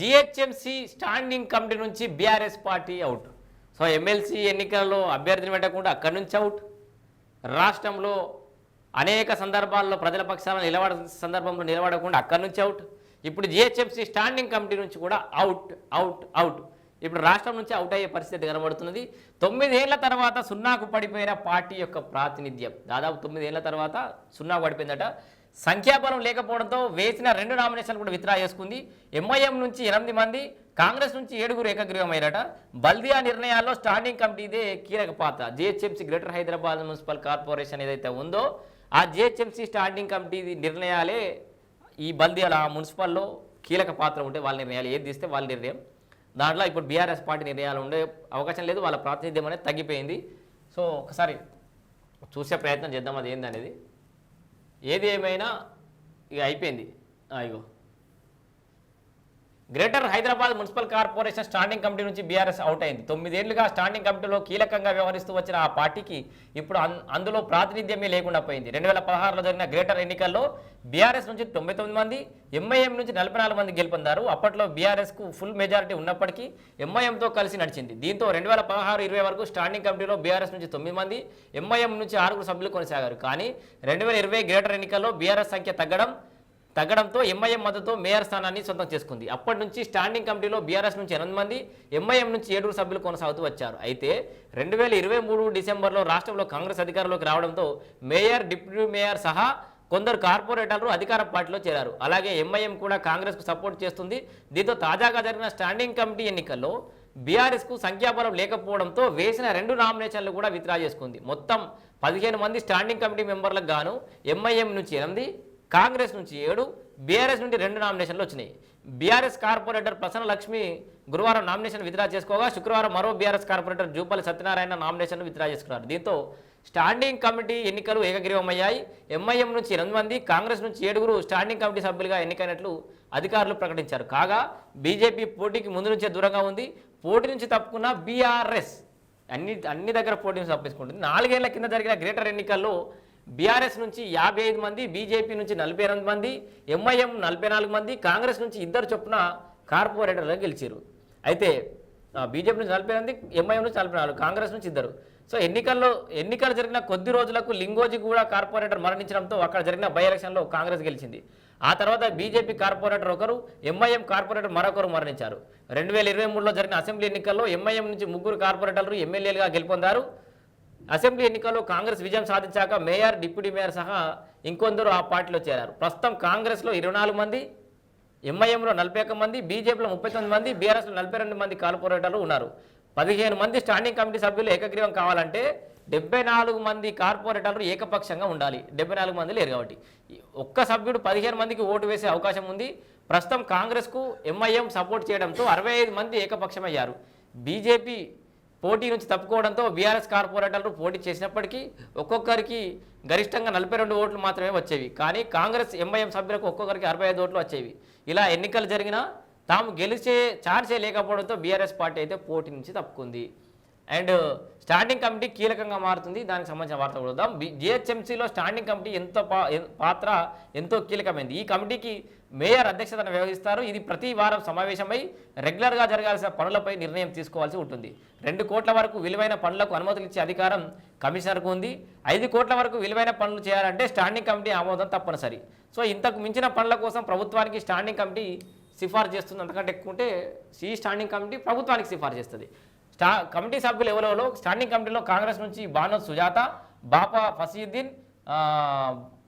GHMC standing committee నుంచి BRS party out. So MLC ఎన్నికల్లో అభ్యర్థిని పెట్టకుండా అక్కడి నుంచి అవుట్. రాష్ట్రంలో అనేక సందర్భాల్లో ప్రజల పక్షాలను నిలబడ సందర్భంలో నిలబడకుండా అక్కడి నుంచి అవుట్. ఇప్పుడు జిహెచ్ఎంసీ స్టాండింగ్ కమిటీ నుంచి కూడా అవుట్ అవుట్ అవుట్. ఇప్పుడు రాష్ట్రం నుంచి అవుట్ అయ్యే పరిస్థితి కనబడుతున్నది. తొమ్మిదేళ్ళ తర్వాత సున్నాకు పడిపోయిన పార్టీ యొక్క ప్రాతినిధ్యం. దాదాపు తొమ్మిదేళ్ళ తర్వాత సున్నాకు పడిపోయిందట. సంఖ్యాబలం లేకపోవడంతో వేసిన రెండు నామినేషన్లు కూడా విత్డ్రా చేసుకుంది. ఎంఐఎం నుంచి ఎనిమిది మంది కాంగ్రెస్ నుంచి ఏడుగురు ఏకగ్రీవమయ్యారట. బల్దియా నిర్ణయాల్లో స్టాండింగ్ కమిటీదే కీలక పాత్ర. GHMC greater Hyderabad municipal corporation ఏదైతే ఉందో ఆ జిహెచ్ఎంసీ స్టాండింగ్ కమిటీ నిర్ణయాలే ఈ బల్దియాల మున్సిపల్లో కీలక పాత్ర ఉంటే వాళ్ళ నిర్ణయాలు. ఏది తీస్తే వాళ్ళ నిర్ణయం. దాంట్లో ఇప్పుడు బీఆర్ఎస్ పార్టీ నిర్ణయాలు ఉండే అవకాశం లేదు వాళ్ళ ప్రాతినిధ్యం అనేది తగ్గిపోయింది. సో ఒకసారి చూసే ప్రయత్నం చేద్దాం అది ఏందనేది. ఏది ఏమైనా ఇక అయిపోయింది. ఆ, ఇగో. Greater Hyderabad municipal corporation standing committee నుంచి బీఆర్ఎస్ అవుట్ అయింది. తొమ్మిదేళ్ళుగా స్టాండింగ్ కమిటీలో కీలకంగా వ్యవహరిస్తూ వచ్చిన ఆ పార్టీకి ఇప్పుడు అన్- అందులో ప్రాతినిధ్యమే లేకుండా పోయింది. రెండు వేల పదహారులో జరిగిన గ్రేటర్ ఎన్నికల్లో బీఆర్ఎస్ నుంచి తొంభై తొమ్మిది మంది ఎంఐఎం నుంచి నలభై నాలుగు మంది గెలుపొందారు. అప్పట్లో బీఆర్ఎస్కు ఫుల్ మెజారిటీ ఉన్నప్పటికీ ఎంఐఎంతో కలిసి నడిచింది. దీంతో రెండు వేల పదహారు ఇరవై వరకు స్టాండింగ్ కమిటీలో బీఆర్ఎస్ నుంచి తొమ్మిది మంది ఎంఐఎం నుంచి ఆరుగురు సభ్యులు కొనసాగారు. కానీ రెండు వేల ఇరవై గ్రేటర్ ఎన్నికల్లో బీఆర్ఎస్ సంఖ్య తగ్గడం తగ్గడంతో ఎంఐఎం మద్దతుతో మేయర్ స్థానాన్ని సొంతం చేసుకుంది. అప్పటి నుంచి స్టాండింగ్ కమిటీలో బీఆర్ఎస్ నుంచి ఎనిమిది మంది ఎంఐఎం నుంచి ఏడుగురు సభ్యులు కొనసాగుతూ వచ్చారు. అయితే రెండు వేల ఇరవై మూడు డిసెంబర్లో రాష్ట్రంలో కాంగ్రెస్ అధికారంలోకి రావడంతో మేయర్ డిప్యూటీ మేయర్ సహా కొందరు కార్పొరేటర్లు అధికార పార్టీలో చేరారు. అలాగే ఎంఐఎం కూడా కాంగ్రెస్కు సపోర్ట్ చేస్తుంది. దీంతో తాజాగా జరిగిన స్టాండింగ్ కమిటీ ఎన్నికల్లో బీఆర్ఎస్కు సంఖ్యాబలం లేకపోవడంతో వేసిన రెండు నామినేషన్లు కూడా విత్డ్రా చేసుకుంది. మొత్తం పదిహేను మంది స్టాండింగ్ కమిటీ మెంబర్లకు గాను ఎంఐఎం నుంచి ఎనిమిది కాంగ్రెస్ నుంచి ఏడు బీఆర్ఎస్ నుండి రెండు నామినేషన్లు వచ్చినాయి. బీఆర్ఎస్ కార్పొరేటర్ ప్రసన్న లక్ష్మి గురువారం నామినేషన్ విత్డ్రా చేసుకోగా శుక్రవారం మరో BRS corporator Jupalli Satyanarayana nomination withdraw చేసుకున్నారు. దీంతో స్టాండింగ్ కమిటీ ఎన్నికలు ఏకగ్రీవమయ్యాయి. ఎంఐఎం నుంచి ఎనిమిది మంది కాంగ్రెస్ నుంచి ఏడుగురు స్టాండింగ్ కమిటీ సభ్యులుగా ఎన్నికైనట్లు అధికారులు ప్రకటించారు. కాగా బీజేపీ పోటీకి ముందు నుంచే దూరంగా ఉంది. పోటీ నుంచి తప్పుకున్న బీఆర్ఎస్ అన్ని అన్ని దగ్గర పోటీ నుంచి తప్పించుకుంటుంది. నాలుగేళ్ళ కింద జరిగిన గ్రేటర్ ఎన్నికల్లో బీఆర్ఎస్ నుంచి యాభై ఐదు మంది బీజేపీ నుంచి నలభై ఎనిమిది మంది ఎంఐఎం నలభై నాలుగు మంది కాంగ్రెస్ నుంచి ఇద్దరు చొప్పున కార్పొరేటర్లు గెలిచారు అయితే బీజేపీ నుంచి నలభై ఎనిమిది ఎంఐఎం నుంచి నలభై నాలుగు కాంగ్రెస్ నుంచి ఇద్దరు. సో ఎన్నికల్లో ఎన్నికలు జరిగిన కొద్ది రోజులకు లింగోజీ కూడా కార్పొరేటర్ మరణించడంతో అక్కడ జరిగిన బై ఎలక్షన్లో కాంగ్రెస్ గెలిచింది. ఆ తర్వాత బీజేపీ కార్పొరేటర్ ఒకరు ఎంఐఎం కార్పొరేటర్ మరొకరు మరణించారు. రెండు వేల ఇరవై మూడులో జరిగిన అసెంబ్లీ ఎన్నికల్లో ఎంఐఎం నుంచి ముగ్గురు కార్పొరేటర్లు ఎమ్మెల్యేలుగా గెలుపొందారు. అసెంబ్లీ ఎన్నికల్లో కాంగ్రెస్ విజయం సాధించాక మేయర్ డిప్యూటీ మేయర్ సహా ఇంకొందరు ఆ పార్టీలో చేరారు. ప్రస్తుతం కాంగ్రెస్లో ఇరవై నాలుగు మంది ఎంఐఎంలో నలభై ఒక్క మంది బీజేపీలో ముప్పై తొమ్మిది మంది బీఆర్ఎస్లో నలభై రెండు మంది కార్పొరేటర్లు ఉన్నారు. పదిహేను మంది స్టాండింగ్ కమిటీ సభ్యులు ఏకగ్రీవం కావాలంటే డెబ్బై నాలుగు మంది కార్పొరేటర్లు ఏకపక్షంగా ఉండాలి. డెబ్బై నాలుగు మంది లేరు కాబట్టి. ఒక్క సభ్యుడు పదిహేను మందికి ఓటు వేసే అవకాశం ఉంది. ప్రస్తుతం కాంగ్రెస్కు ఎంఐఎం సపోర్ట్ చేయడంతో అరవై ఐదు మంది ఏకపక్షమయ్యారు. బీజేపీ పోటీ నుంచి తప్పుకోవడంతో బీఆర్ఎస్ కార్పొరేటర్లు పోటీ చేసినప్పటికీ ఒక్కొక్కరికి గరిష్టంగా నలభై రెండు ఓట్లు మాత్రమే వచ్చేవి. కానీ కాంగ్రెస్ ఎంఐఎం సభ్యులకు ఒక్కొక్కరికి అరవై ఐదు ఓట్లు వచ్చేవి. ఇలా ఎన్నికలు జరిగినా తాము గెలిచే ఛాన్సే లేకపోవడంతో బీఆర్ఎస్ పార్టీ అయితే పోటీ నుంచి తప్పుకుంది. అండ్ స్టాండింగ్ కమిటీ కీలకంగా మారుతుంది. దానికి సంబంధించిన వార్త చూద్దాం. జిహెచ్ఎంసీలో స్టాండింగ్ కమిటీ ఎంతో పా- పాత్ర ఎంతో కీలకమైంది. ఈ కమిటీకి మేయర్ అధ్యక్షతను వ్యవహరిస్తారు. ఇది ప్రతి వారం సమావేశమై రెగ్యులర్గా జరగాల్సిన పనులపై నిర్ణయం తీసుకోవాల్సి ఉంటుంది. రెండు కోట్ల వరకు విలువైన పనులకు అనుమతులు ఇచ్చే అధికారం కమిషనర్కు ఉంది. ఐదు కోట్ల వరకు విలువైన పనులు చేయాలంటే స్టాండింగ్ కమిటీ ఆమోదం తప్పనిసరి. సో ఇంతకు మించిన పనుల కోసం ప్రభుత్వానికి స్టాండింగ్ కమిటీ సిఫార్సు చేస్తుంది. అంతకంటే ఎక్కువ ఉంటే ఈ స్టాండింగ్ కమిటీ ప్రభుత్వానికి సిఫార్సు చేస్తుంది. స్టా కమిటీ సభ్యులు ఎవరెవరో స్టాండింగ్ కమిటీలో కాంగ్రెస్ నుంచి బానోత్ సుజాత బాపా ఫసీద్దీన్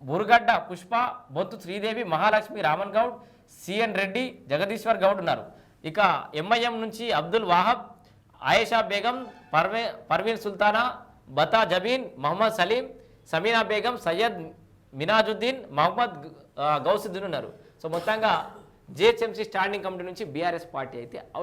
బురగడ్డ బురుగడ్డ పుష్ప బొత్తు శ్రీదేవి మహాలక్ష్మి రామన్ గౌడ్ సిఎన్ రెడ్డి జగదీశ్వర్ గౌడ్ ఉన్నారు. ఇక ఎంఐఎం నుంచి అబ్దుల్ వాహబ్ ఆయేషా బేగం పర్వే పర్వీన్ సుల్తానా బతా జబీన్ మహమ్మద్ సలీం సమీనా బేగం సయ్యద్ మినాజుద్దీన్ మహమ్మద్ గౌసుద్దీన్ ఉన్నారు. సో మొత్తంగా జిహెచ్ఎంసీ స్టాండింగ్ కమిటీ నుంచి బీఆర్ఎస్ పార్టీ అయితే అవుట్